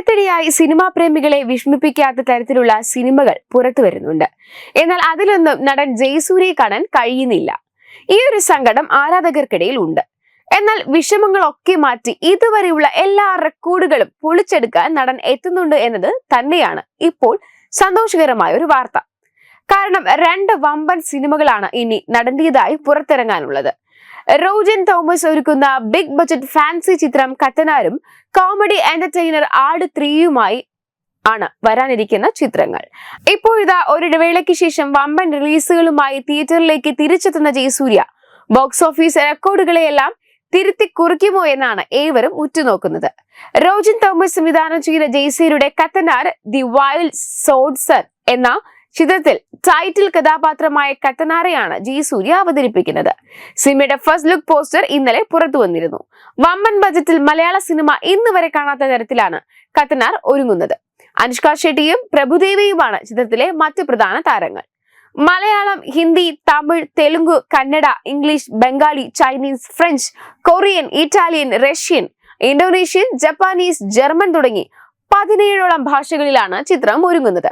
അടുത്തിടെയായി cinema പ്രേമികളെ വിഷമിപ്പിക്കാത്ത തരത്തിലുള്ള സിനിമകൾ പുറത്തു വരുന്നുണ്ട്. എന്നാൽ അതിലൊന്നും നടൻ ജയസൂര്യയെ കാണാൻ കഴിയുന്നില്ല. ഈ ഒരു സങ്കടം ആരാധകർക്കിടയിൽ ഉണ്ട്. എന്നാൽ വിഷമങ്ങളൊക്കെ മാറ്റി ഇതുവരെയുള്ള എല്ലാ റെക്കോർഡുകളും പൊളിച്ചെടുക്കാൻ നടൻ എത്തുന്നുണ്ട് എന്നത് തന്നെയാണ് ഇപ്പോൾ സന്തോഷകരമായ ഒരു വാർത്ത. കാരണം രണ്ട് വമ്പൻ സിനിമകളാണ് ഇനി നടന്റേതായി പുറത്തിറങ്ങാനുള്ളത്. റോജൻ തോമസ് ഒരുക്കുന്ന ബിഗ് ബജറ്റ് ഫാൻസി ചിത്രം കത്തനാരും കോമഡി എന്റർടൈനർ ആട് ത്രീയുമായി ആണ് വരാനിരിക്കുന്ന ചിത്രങ്ങൾ. ഇപ്പോഴിതാ ഒരു ഒരിടവേളയ്ക്ക് ശേഷം വമ്പൻ റിലീസുകളുമായി തിയേറ്ററിലേക്ക് തിരിച്ചെത്തുന്ന ജയസൂര്യ ബോക്സ് ഓഫീസ് റെക്കോർഡുകളെയെല്ലാം തിരുത്തി കുറിക്കുമോ എന്നാണ് ഏവരും ഉറ്റുനോക്കുന്നത്. റോജിൻ തോമസ് സംവിധാനം ചെയ്ത ജയ്സീരുടെ കത്തനാർ ദി വൈൽഡ് സോഡ്സർ എന്ന ചിത്രത്തിൽ ടൈറ്റിൽ കഥാപാത്രമായ കത്തനാരെയാണ് ജി സൂര്യ അവതരിപ്പിക്കുന്നത്. സിനിമയുടെ ഫസ്റ്റ് ലുക്ക് പോസ്റ്റർ ഇന്നലെ പുറത്തു വന്നിരുന്നു. വമ്പൻ ബജറ്റിൽ മലയാള സിനിമ ഇന്ന് വരെ കാണാത്ത തരത്തിലാണ് കത്തനാർ ഒരുങ്ങുന്നത്. അനുഷ്ക ഷെട്ടിയും പ്രഭുദേവിയുമാണ് ചിത്രത്തിലെ മറ്റു പ്രധാന താരങ്ങൾ. Malayalam Hindi Tamil Telugu Kannada English Bengali Chinese French Korean Italian Russian Indonesian Japanese German തുടങ്ങി പതിനേഴോളം ഭാഷകളിലാണ് ചിത്രം ഒരുങ്ങുന്നത്.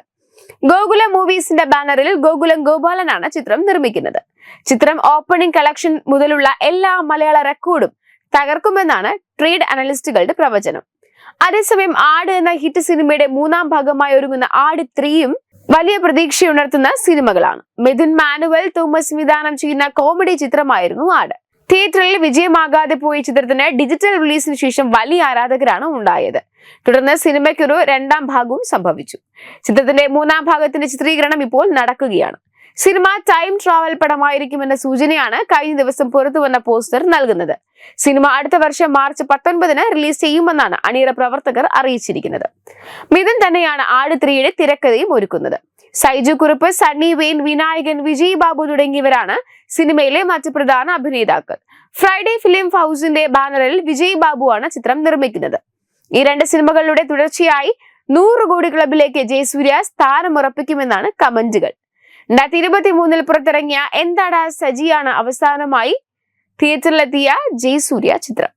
ഗോകുലം മൂവീസിന്റെ ബാനറിൽ ഗോകുലം ഗോപാലനാണ് ചിത്രം നിർമ്മിക്കുന്നത്. ചിത്രം ഓപ്പണിംഗ് കളക്ഷൻ മുതലുള്ള എല്ലാ മലയാള റെക്കോർഡും തകർക്കുമെന്നാണ് ട്രേഡ് അനലിസ്റ്റുകളുടെ പ്രവചനം. അതേസമയം ആട് എന്ന ഹിറ്റ് സിനിമയുടെ മൂന്നാം ഭാഗമായി ഒരുങ്ങുന്ന ആട് ത്രീയും വലിയ പ്രതീക്ഷയുണർത്തുന്ന സിനിമകളാണ്. മിഥുൻ മാനുവൽ തോമസ് വിധാനം ചെയ്യുന്ന കോമഡി ചിത്രമായിരുന്നു ആട്. തിയേറ്ററിൽ വിജയമാകാതെ പോയ ചിത്രത്തിന് ഡിജിറ്റൽ റിലീസിന് ശേഷം വലിയ ആരാധകരാണ് ഉണ്ടായത്. തുടർന്ന് സിനിമയ്ക്കൊരു രണ്ടാം ഭാഗവും സംഭവിച്ചു. ചിത്രത്തിന്റെ മൂന്നാം ഭാഗത്തിന്റെ ചിത്രീകരണം ഇപ്പോൾ നടക്കുകയാണ്. സിനിമ ടൈം ട്രാവൽ പടമായിരിക്കുമെന്ന സൂചനയാണ് കഴിഞ്ഞ ദിവസം പുറത്തു വന്ന പോസ്റ്റർ നൽകുന്നത്. സിനിമ അടുത്ത വർഷം മാർച്ച് പത്തൊൻപതിന് റിലീസ് ചെയ്യുമെന്നാണ് അണിയറ പ്രവർത്തകർ അറിയിച്ചിരിക്കുന്നത്. മിഥുൻ തന്നെയാണ് ആട് ത്രീയുടെ തിരക്കഥയും ഒരുക്കുന്നത്. സൈജു കുറുപ്പ് സണ്ണി വെയിൻ വിനായകൻ വിജയ് ബാബു തുടങ്ങിയവരാണ് സിനിമയിലെ മറ്റ് പ്രധാന അഭിനേതാക്കൾ. ഫ്രൈഡേ ഫിലിം ഹൗസിന്റെ ബാനറിൽ വിജയ് ബാബുവാണ് ചിത്രം നിർമ്മിക്കുന്നത്. ഈ രണ്ട് സിനിമകളുടെ തുടർച്ചയായി നൂറ് കോടി ക്ലബിലേക്ക് ജയസൂര്യ സ്ഥാനമുറപ്പിക്കുമെന്നാണ് കമന്റുകൾ. രണ്ടായിരത്തി ഇരുപത്തി മൂന്നിൽ പുറത്തിറങ്ങിയ എന്താടാ സജിയാണ് അവസാനമായി തിയേറ്ററിലെത്തിയ ജയസൂര്യ ചിത്രം.